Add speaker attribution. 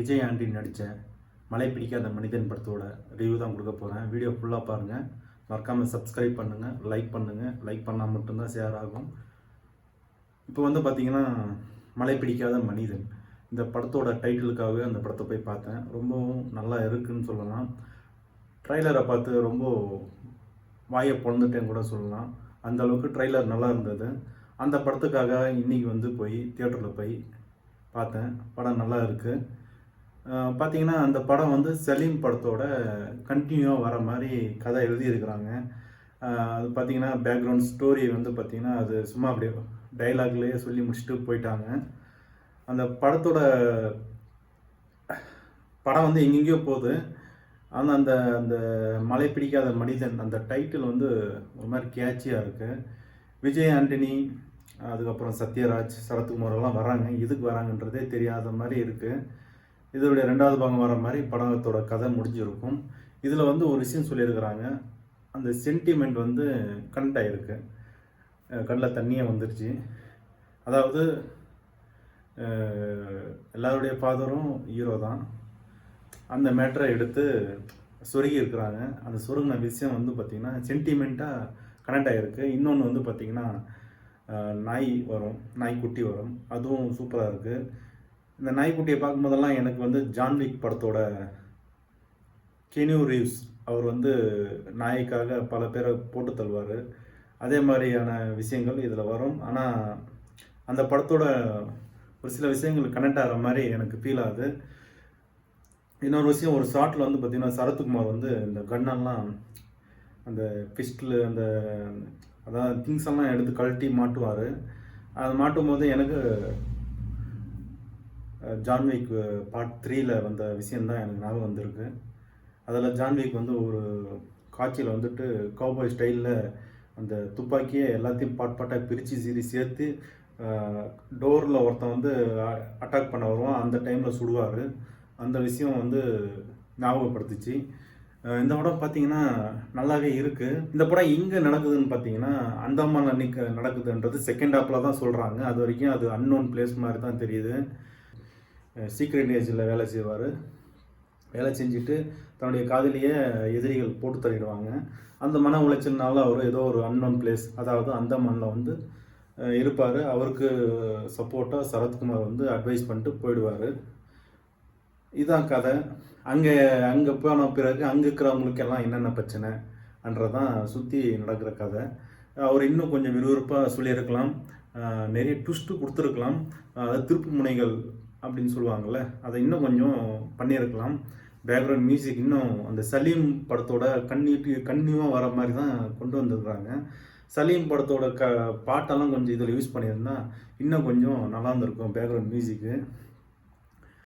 Speaker 1: Vijay aunty நடித்த மழை பிடிக்காத மனிதன் படத்தோட ரிவ்யூ தான் கொடுக்க போகிறேன் வீடியோ ஃபுல்லாக பாருங்கள் மறக்காமல் சப்ஸ்கிரைப் பண்ணுங்கள் லைக் பண்ணுங்கள் லைக் பண்ணால் மட்டும்தான் ஷேர் ஆகும். இப்போ வந்து பார்த்தீங்கன்னா மழை பிடிக்காத மனிதன். இந்த படத்தோட டைட்டிலுக்காகவே அந்த படத்தை போய் பார்த்தேன். ரொம்பவும் நல்லா இருக்குன்னு சொல்லலாம். ட்ரைலரை பார்த்து ரொம்ப வாயை பொழந்துட்டேன்னு கூட சொல்லலாம். அந்த அளவுக்கு ட்ரைலர் நல்லா இருந்தது. அந்த படத்துக்காக இன்னைக்கு வந்து போய் தியேட்டரில் போய் பார்த்தேன். படம் நல்லா இருக்குது பார்த்தீங்கன்னா அந்த படம் வந்து சலீம் படத்தோட கண்டினியூவாக வர மாதிரி கதை எழுதியிருக்கிறாங்க. அது பார்த்தீங்கன்னா பேக்ரவுண்ட் ஸ்டோரி வந்து பார்த்திங்கன்னா அது சும்மா அப்படியே டைலாக்லேயே சொல்லி முடிச்சுட்டு போயிட்டாங்க. அந்த படத்தோட படம் வந்து எங்கெங்கேயோ போகுது. ஆனால் அந்த அந்த மலை பிடிக்காத மனிதன் அந்த டைட்டில் வந்து ஒரு மாதிரி கேட்சியாக இருக்குது விஜய் ஆண்டனி அதுக்கப்புறம் சத்யராஜ் சரத்குமார் எல்லாம் வராங்க. எதுக்கு வராங்கன்றதே தெரியாத மாதிரி இருக்குது இதோடைய ரெண்டாவது பாகம் வர மாதிரி படத்தோட கதை முடிஞ்சிருக்கும். இதில் வந்து ஒரு விஷயம் சொல்லியிருக்கிறாங்க. அந்த சென்டிமெண்ட் வந்து கனெக்ட் ஆகிருக்கு கண்ணில் தண்ணியே வந்துருச்சு. அதாவது எல்லாருடைய ஃபாதரும் ஹீரோ தான். அந்த மேட்டரை எடுத்து சொருகி இருக்கிறாங்க அந்த சொருகின விஷயம் வந்து பார்த்திங்கன்னா சென்டிமெண்ட்டாக கனெக்ட் ஆகிருக்கு இன்னொன்று வந்து பார்த்திங்கன்னா நாய் வரும். நாய்க்குட்டி வரும். அதுவும் சூப்பராக இருக்குது இந்த நாய்க்குட்டியை பார்க்கும்போதெல்லாம் எனக்கு வந்து ஜான்விக் படத்தோட கெனியூ ரீவ்ஸ் அவர் வந்து நாய்க்காக பல பேரை போட்டு தள்ளுவார். அதே மாதிரியான விஷயங்கள் இதில் வரும். ஆனால் அந்த படத்தோட ஒரு சில விஷயங்கள் கனெக்ட் ஆகிற மாதிரி எனக்கு ஃபீல் ஆகுது. இன்னொரு விஷயம் ஒரு ஷார்ட்டில் வந்து பார்த்திங்கன்னா சரத்குமார் வந்து இந்த கன்னெல்லாம் அந்த பிஸ்டில் அந்த அதான் திங்ஸ் எல்லாம் எடுத்து கழட்டி மாட்டுவார். அது மாட்டும் போது எனக்கு ஜான்விக் பார்ட் த்ரீயில் வந்த விஷயந்தான் எனக்கு ஞாபகம் வந்திருக்கு. அதில் ஜான்விக் வந்து ஒரு காட்சியில் வந்துட்டு கௌபாய் ஸ்டைலில் அந்த துப்பாக்கியை எல்லாத்தையும் பாட் பாட்டாக பிரித்து சீரி சேர்த்து டோரில் ஒருத்தன் வந்து அட்டாக் பண்ண வருவான். அந்த டைமில் சுடுவார். அந்த விஷயம் வந்து ஞாபகப்படுத்துச்சு. இந்த படம் பார்த்தீங்கன்னா நல்லாவே இருக்குது இந்த படம் எங்கே நடக்குதுன்னு பார்த்தீங்கன்னா அந்தமான் அன்னைக்கு நடக்குதுன்றது செகண்ட் ஹாப்பில் தான் சொல்கிறாங்க அது வரைக்கும் அது அன்னோன் பிளேஸ் மாதிரி தான் தெரியுது. சீக்ரெட் ஏஜில் வேலை செய்வார். வேலை செஞ்சுட்டு தன்னுடைய காதலியை எதிரிகள் போட்டு தள்ளிடுவாங்க. அந்த மன உளைச்சல்னால அவர் ஏதோ ஒரு அன்னோன் பிளேஸ் அதாவது அந்த மண்ணில் வந்து இருப்பார். அவருக்கு சப்போர்ட்டாக சரத்குமார் வந்து அட்வைஸ் பண்ணிட்டு போயிடுவார். இதான் கதை. அங்கே அங்கே போன பிறகு அங்கே இருக்கிறவங்களுக்கு எல்லாம் என்னென்ன பிரச்சனைன்றதான் சுற்றி நடக்கிற கதை. அவர் இன்னும் கொஞ்சம் விறுவிறுப்பாக சொல்லியிருக்கலாம். நிறைய ட்விஸ்ட்டு கொடுத்துருக்கலாம். அதாவது திருப்பு முனைகள் அப்படின்னு சொல்லுவாங்கள்ல அதை இன்னும் கொஞ்சம் பண்ணியிருக்கலாம். பேக்ரவுண்ட் மியூசிக் இன்னும் அந்த சலீம் படத்தோட கண்ணீட்டு கண்ணியமாக வர மாதிரி தான் கொண்டு வந்திருக்கிறாங்க சலீம் படத்தோட க பாட்டெல்லாம் கொஞ்சம் இதில் யூஸ் பண்ணியிருந்தா இன்னும் கொஞ்சம் நல்லா இருந்திருக்கும் பேக்ரவுண்ட் மியூசிக்கு.